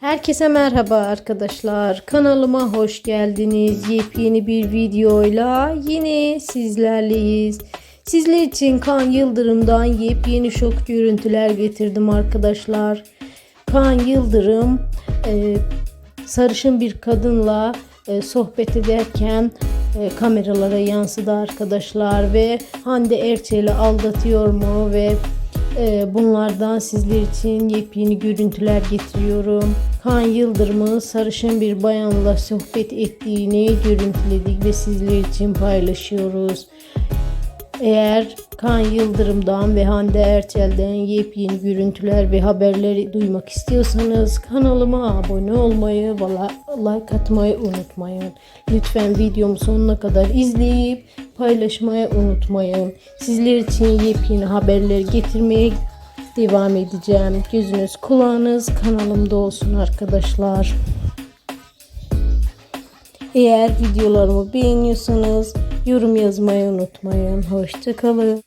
Herkese merhaba arkadaşlar. Kanalıma hoş geldiniz. Yepyeni bir videoyla yine sizlerleyiz. Sizler için Kan Yıldırım'dan yepyeni şok görüntüler getirdim arkadaşlar. Kan Yıldırım e, sarışın bir kadınla e, sohbet ederken e, kameralara yansıdı arkadaşlar ve Hande Erçel'i aldatıyor mu ve bunlardan sizler için yepyeni görüntüler getiriyorum. Kaan Yıldırım'ın sarışın bir bayanla sohbet ettiğini görüntüledik ve sizler için paylaşıyoruz. Eğer Kaan Yıldırım'dan ve Hande Erçel'den yepyeni görüntüler ve haberleri duymak istiyorsanız kanalıma abone olmayı ve like atmayı unutmayın. Lütfen videomu sonuna kadar izleyip paylaşmayı unutmayın. Sizler için yepyeni haberleri getirmeye devam edeceğim. Gözünüz kulağınız kanalımda olsun arkadaşlar. Eğer videolarımı beğeniyorsanız yorum yazmayı unutmayın. Hoşçakalın.